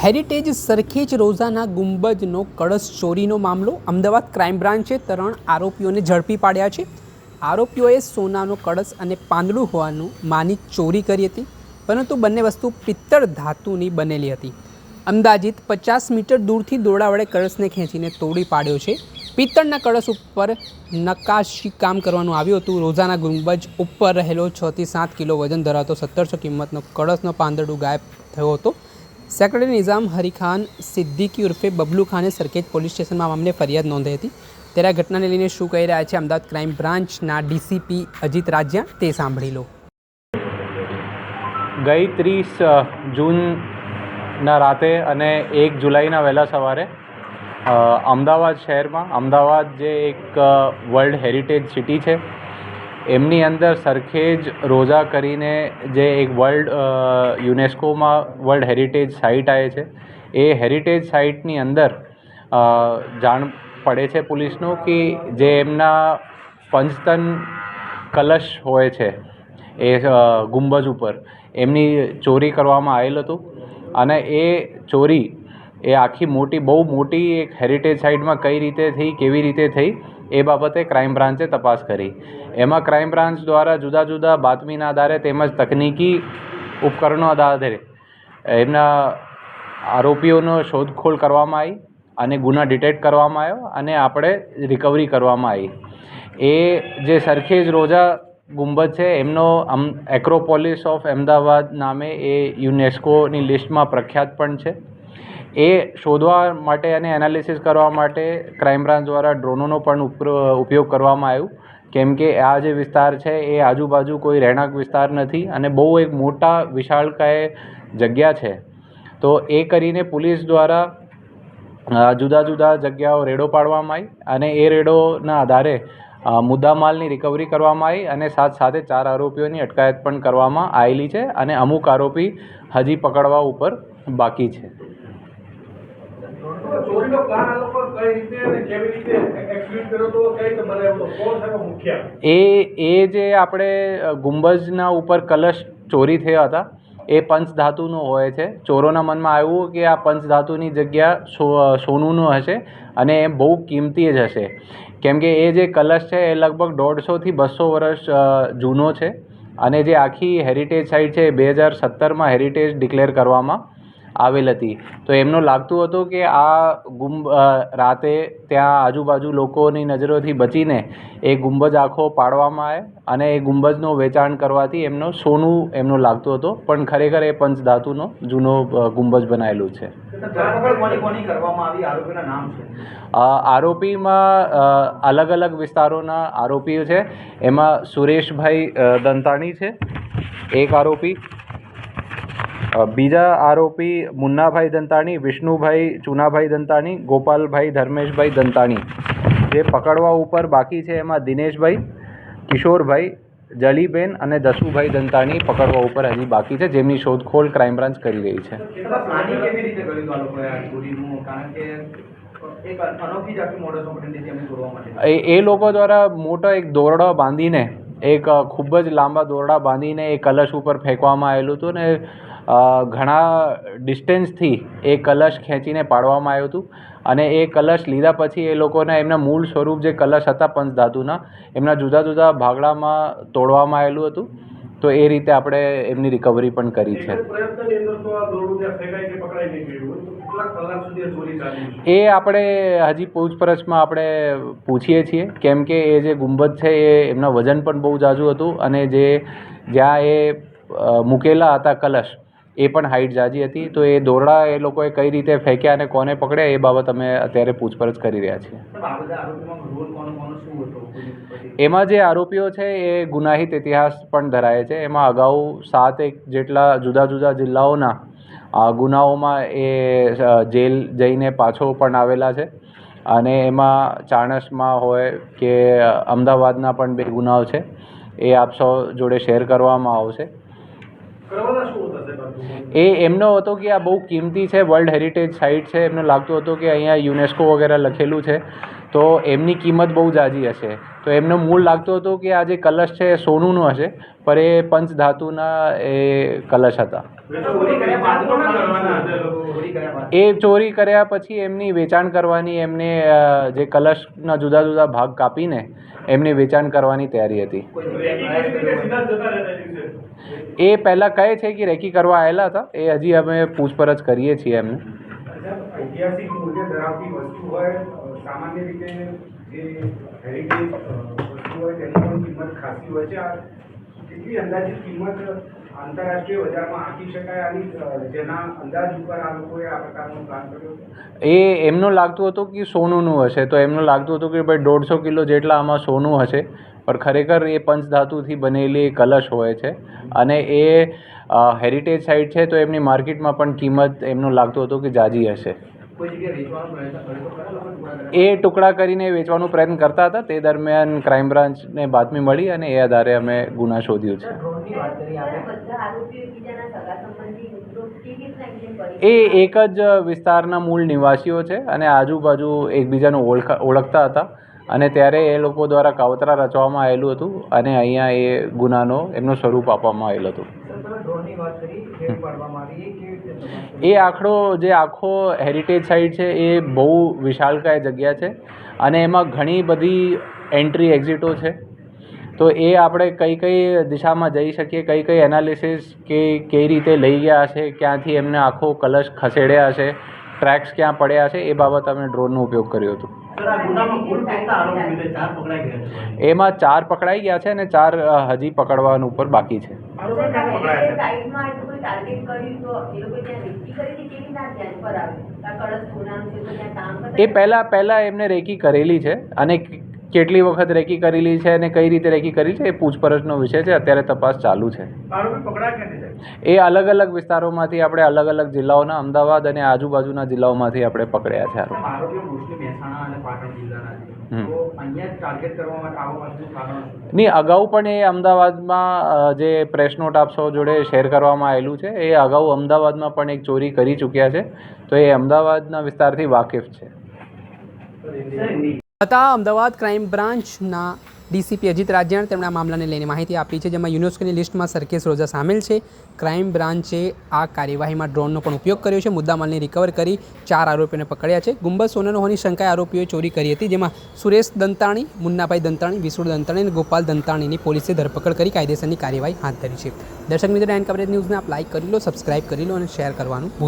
Heritage Sarkhej રોઝાના ગુંબજનો કળશ ચોરીનો મામલો, અમદાવાદ ક્રાઇમ બ્રાન્ચે ત્રણ આરોપીઓને ઝડપી પાડ્યા છે. આરોપીઓએ સોનાનો કળશ અને પાંદડું હોવાનું માની ચોરી કરી હતી, પરંતુ બંને વસ્તુ પિત્તળ ધાતુની બનેલી હતી. અંદાજિત પચાસ મીટર દૂરથી દોરડા વડે કળશને ખેંચીને તોડી પાડ્યો છે. પિત્તળના કળશ ઉપર નકાશી કામ કરવાનું આવ્યું હતું. રોઝાના ગુંબજ ઉપર રહેલો છથી સાત કિલો વજન ધરાવતો સત્તરસો કિંમતનો કળશનો પાંદડું ગાયબ થયો હતો. સેક્રેટરી નિઝામ હરીખાન સિદ્દીકી ઉર્ફે બબલુ ખાને સરખેજ પોલીસ સ્ટેશનમાં મામલે ફરિયાદ નોંધી હતી. ત્યારે ઘટનાને લઈને શું કહી રહ્યા છે અમદાવાદ ક્રાઇમ બ્રાન્ચના ડીસીપી અજીત રાજ્યા તે સાંભળી લો. ગઈ ત્રીસ જૂનના રાતે અને એક જુલાઈના વહેલા સવારે અમદાવાદ શહેરમાં, અમદાવાદ જે એક વર્લ્ડ હેરિટેજ સિટી છે એમની અંદર સરખેજ રોઝા કરીને જે એક વર્લ્ડ યુનેસ્કોમાં વર્લ્ડ હેરિટેજ સાઇટ આવે છે, એ હેરિટેજ સાઇટની અંદર જાણ પડે છે પોલીસનું કે જે એમના પંચતન કલશ હોય છે, એ ગુંબજ ઉપર, એમની ચોરી કરવામાં આવેલ હતું અને એ ચોરી એ આખી મોટી, બહુ મોટી એક હેરિટેજ સાઇટમાં કઈ રીતે થઈ, કેવી રીતે થઈ એ બાબતે ક્રાઇમ બ્રાન્ચે તપાસ કરી. એમાં ક્રાઇમ બ્રાન્ચ દ્વારા જુદા જુદા બાતમીના આધારે તેમજ તકનીકી ઉપકરણો આધારે એમના આરોપીઓનો શોધખોળ કરવામાં આવી અને ગુના ડિટેક્ટ કરવામાં આવ્યો અને આપણે રિકવરી કરવામાં આવી. એ જે સરખેજ રોજા ગુંબજ છે, એમનો એક્રોપોલિસ ઓફ અમદાવાદ નામે એ યુનેસ્કોની લિસ્ટમાં પ્રખ્યાત પણ છે. એ શોધવા માટે અને એનાલિસિસ કરવા માટે ક્રાઇમ બ્રાન્ચ દ્વારા ડ્રોનોનો પણ ઉપયોગ કરવામાં આવ્યો. કેમ કે આ જે વિસ્તાર છે, એ આજુબાજુ કોઈ રહેણાંક વિસ્તાર નથી અને બહુ એક મોટા વિશાળકાય જગ્યા છે. તો એ કરીને પોલીસ દ્વારા જુદા જુદા જગ્યાઓ રેડો પાડવામાં આવી અને એ રેડોના આધારે મુદ્દામાલની રિકવરી કરવામાં આવી અને સાથ સાથે ચાર આરોપીઓની અટકાયત પણ કરવામાં આવેલી છે અને અમુક આરોપી હજી પકડવા ઉપર બાકી છે. એ એ જે આપણે ગુંબજના ઉપર કલશ ચોરી થયા હતા, એ પંચધાતુનો હોય છે. ચોરોના મનમાં આવ્યું કે આ પંચધાતુની જગ્યા સોનુનું હશે અને એ બહુ કિંમતી જ હશે. કેમ કે એ જે કલશ છે એ લગભગ દોઢસોથી બસો વર્ષ જૂનો છે અને જે આખી હેરિટેજ સાઇટ છે એ બે હજાર સત્તરમાં હેરિટેજ ડિક્લેર કરવામાં આવેલ હતી. તો એમનું લાગતું હતું કે આ ગુંબ રાતે ત્યાં આજુબાજુ લોકોની નજરોથી બચીને એ ગુંબજ આખો પાડવામાં આવે અને એ ગુંબજનું વેચાણ કરવાથી એમનો સોનું એમનું લાગતું હતું. પણ ખરેખર એ પંચધાતુનો જૂનો ગુંબજ બનાવેલું છે. આરોપીમાં અલગ અલગ વિસ્તારોના આરોપીઓ છે. એમાં સુરેશભાઈ દંતાણી છે. એક આરોપી. બીજા આરોપી મુન્નાભાઈ દંતાણી વિષ્ણુભાઈ ચુનાભાઈ દંતાણી ગોપાલભાઈ ધર્મેશભાઈ દંતાણી. જે પકડવા ઉપર બાકી છે એમાં દિનેશભાઈ કિશોરભાઈ જલીબેન અને દસુભાઈ દંતાણી પકડવા ઉપર હજી બાકી છે. જેમની શોધખોળ ક્રાઇમ બ્રાન્ચ કરી રહી છે. એ લોકો દ્વારા મોટો એક દોરડો બાંધીને એક ખૂબ જ લાંબા દોરડા બાંધીને એ કલશ ઉપર ફેંકવામાં આવેલું હતું ને ઘણા ડિસ્ટન્સથી એ કલશ ખેંચીને પાડવામાં આવ્યું હતું. અને એ કલશ લીધા પછી એ લોકોના એમના મૂળ સ્વરૂપ જે કલશ હતા પંચધાતુના, એમના જુદા જુદા ભાગડામાં તોડવામાં આવેલું હતું. તો એ રીતે આપણે એમની રિકવરી પણ કરી છે. એ આપણે હજી પૂછપરછમાં આપણે પૂછીએ છીએ કેમ કે એ જે ગુંબજ છે એ એમના વજન પણ બહુ ઝાઝું હતું અને જે જ્યાં એ મૂકેલા હતા કલશ એ પણ હાઈટ જાજી હતી. તો એ દોરડા એ લોકોએ કઈ રીતે ફેંક્યા અને કોને પકડ્યા એ બાબત અમે અત્યારે પૂછપરછ કરી રહ્યા છીએ. એમાં જે આરોપીઓ છે એ ગુનાહિત ઇતિહાસ પણ ધરાવે છે. એમાં અગાઉ સાત એક જેટલા જુદા જુદા જિલ્લાઓના ગુનાઓમાં એ જેલ જઈને પાછો પણ આવેલા છે. અને એમાં ચાણસમાં હોય કે અમદાવાદના પણ બે ગુનાઓ છે. એ આપ સૌ જોડે શેર કરવામાં આવશે. એ એમનો હતો કે આ બહુ કિંમતી છે વર્લ્ડ હેરિટેજ સાઇટ છે. એમને લાગતું હતું કે અહીંયા યુનેસ્કો વગેરે લખેલું છે. તો એમની કિંમત બહુ જાજી હશે. તો એમને મૂળ લાગતું હતું કે આ જે કલશ છે એ સોનુંનું હશે પણ એ પંચધાતુના એ કલશ હતા. એ ચોરી કર્યા પછી એમની વેચાણ કરવાની, એમને જે કલશના જુદા જુદા ભાગ કાપીને એમની વેચાણ કરવાની તૈયારી હતી. એ પહેલાં કહે છે કે રેકી કરવા આવેલા હતા, એ હજી અમે પૂછપરછ કરીએ છીએ એમને. ઐતિહાસિક મૂલ્ય ધરાવતી વસ્તુ હોય સામાન્ય રીતે જે હેરિટેજ વસ્તુ હોય તેની પણ કિંમત ખાસી હોય છે. આ કેટલી અંદાજિત કિંમત એ એમનું લાગતું હતું કે સોનુંનું હશે. તો એમનું લાગતું હતું કે ભાઈ દોઢસો કિલો જેટલા આમાં સોનું હશે. પણ ખરેખર એ પંચધાતુથી બનેલી કલશ હોય છે. અને એ હેરિટેજ સાઇટ છે તો એમની માર્કેટમાં પણ કિંમત એમનું લાગતું હતું કે જાજી હશે. એ ટુકડા કરીને વેચવાનો પ્રયત્ન કરતા હતા. તે દરમિયાન ક્રાઇમ બ્રાન્ચને બાતમી મળી અને એ આધારે અમે ગુના શોધ્યો છે. એ એક જ વિસ્તારના મૂળ નિવાસીઓ છે અને આજુબાજુ એકબીજાને ઓળખા ઓળખતા હતા. અને ત્યારે એ લોકો દ્વારા કાવતરા રચવામાં આવેલું હતું અને અહીંયા એ ગુનાનો એમનું સ્વરૂપ આપવામાં આવેલું હતું. એ આખડો જે આખો હેરિટેજ સાઇટ છે, એ બહુ વિશાળકાય જગ્યા છે અને એમાં ઘણી બધી એન્ટ્રી એક્ઝિટો છે. તો એ આપણે કઈ કઈ દિશામાં જઈ શકીએ, કઈ કઈ એનાલિસિસ કે કઈ રીતે લઈ ગયા હશે, ક્યાંથી એમને આખો કલશ ખસેડ્યા હશે ટ્રેક્સ ક્યાં પડ્યા છે એ બાબત અમે ડ્રોનનો ઉપયોગ કર્યો હતો. એમાં ચાર પકડાઈ ગયા છે અને ચાર હજી પકડવાનું ઉપર બાકી છે. એ પહેલા પહેલાં પહેલાં એમને રેકી કરેલી છે અને કેટલી વખત રેકી કરેલી છે અને કઈ રીતે રેકી કરી છે એ પૂછપરછનો વિષય છે. અત્યારે તપાસ ચાલુ છે? એ અલગ અલગ વિસ્તારોમાંથી આપણે અલગ અલગ જિલ્લાઓના અમદાવાદ અને આજુબાજુના જિલ્લાઓમાંથી આપણે પકડ્યા છે? નહીં અગાઉ પણ એ અમદાવાદમાં જે પ્રેસ નોટ આપશો જોડે શેર કરવામાં આવેલું છે એ અગાઉ અમદાવાદમાં પણ એક ચોરી કરી ચૂક્યા છે. તો એ અમદાવાદના વિસ્તારથી વાકેફ છે. હતા. અમદાવાદ ક્રાઇમ બ્રાન્ચના ડીસીપી અજીત રાજ્યાણ તેમણે આ મામલાને લઈને માહિતી આપી છે, જેમાં યુનેસ્કોની લિસ્ટમાં સરકેસ રોજા સામેલ છે. ક્રાઇમ બ્રાન્ચે આ કાર્યવાહીમાં ડ્રોનનો પણ ઉપયોગ કર્યો છે. મુદ્દામાલને રિકવર કરી ચાર આરોપીઓને પકડ્યા છે. ગુંબજ સોનાનો હોવાની શંકાએ આરોપીઓએ ચોરી કરી હતી, જેમાં સુરેશ દંતાણી, મુન્નાભાઈ દંતાણી, વિષ્ણુ દંતાણી અને ગોપાલ દંતાણીની પોલીસે ધરપકડ કરી કાયદેસરની કાર્યવાહી હાથ ધરી છે. દર્શક મિત્રો એન કવરેજ ન્યૂઝને આપ લાઇક કરી લો સબસ્ક્રાઇબ કરી લો અને શેર કરવાનું ભૂલ